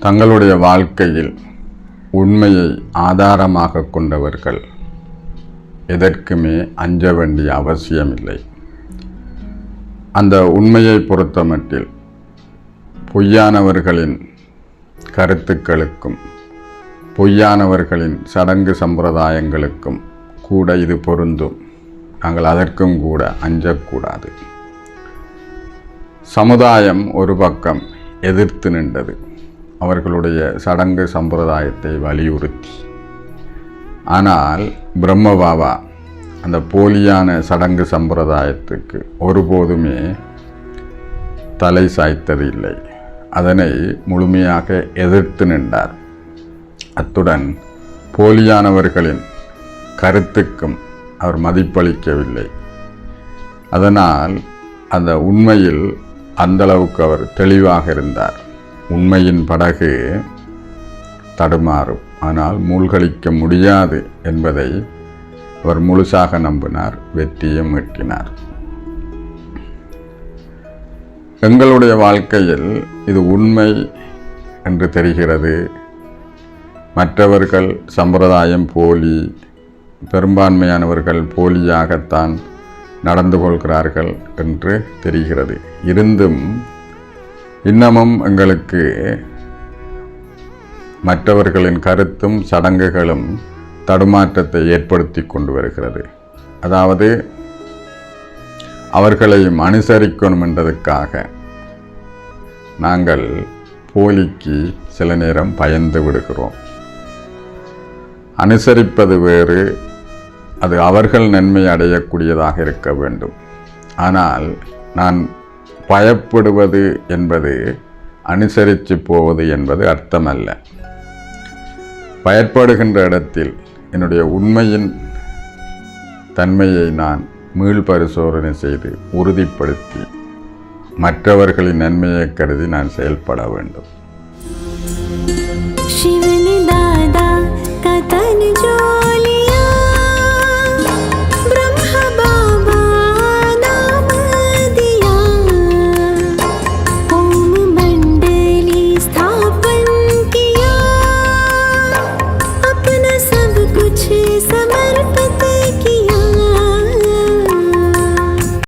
தங்களுடைய வாழ்க்கையில் உண்மையை ஆதாரமாக கொண்டவர்கள் எதற்குமே அஞ்ச வேண்டிய அவசியமில்லை. அந்த உண்மையை பொறுத்தமட்டில் பொய்யானவர்களின் கருத்துக்களுக்கும் பொய்யானவர்களின் சடங்கு சம்பிரதாயங்களுக்கும் கூட இது பொருந்தும். நாங்கள் அதற்கும் கூட அஞ்சக்கூடாது. சமுதாயம் ஒரு பக்கம் எதிர்த்து நின்றது. அவர்களுடைய சடங்கு சம்பிரதாயத்தை வலியுறுத்தி. ஆனால் பிரம்மபாபா அந்த போலியான சடங்கு சம்பிரதாயத்துக்கு ஒருபோதுமே தலை சாய்த்தது இல்லை அதனை முழுமையாக எதிர்த்து நின்றார். அத்துடன் போலியானவர்களின் கருத்துக்கும் அவர் மதிப்பளிக்கவில்லை. அதனால் அந்த உண்மையில் அந்தளவுக்கு அவர் தெளிவாக இருந்தார். உண்மையின் படகு தடுமாறும். ஆனால் மூழ்கழிக்க முடியாது என்பதை அவர் முழுசாக நம்பினார் வெற்றியும் எட்டினார் எங்களுடைய வாழ்க்கையில் இது உண்மை என்று தெரிகிறது. மற்றவர்கள் சம்பிரதாயம் போலி பெரும்பான்மையானவர்கள் போலியாகத்தான் நடந்து கொள்கிறார்கள் என்று தெரிகிறது. இருந்தும் இன்னமும் எங்களுக்கு மற்றவர்களின் கருத்தும் சடங்குகளும் தடுமாற்றத்தை ஏற்படுத்தி கொண்டு வருகிறது. அதாவது அவர்களையும் அனுசரிக்கணும் என்றதுக்காக நாங்கள் போலிக்கு சில நேரம் பயந்து விடுகிறோம். அனுசரிப்பது வேறு அது அவர்கள் நன்மை அடையக்கூடியதாக இருக்க வேண்டும். ஆனால் நான் பயப்படுவது என்பது அனுசரித்து போவது என்பது அர்த்தமல்ல. பயப்படுகின்ற இடத்தில் என்னுடைய உண்மையின் தன்மையை நான் மீள் பரிசோதனை செய்து உறுதிப்படுத்தி மற்றவர்களின் நன்மையை கருதி நான் செயல்பட வேண்டும். खुशी समय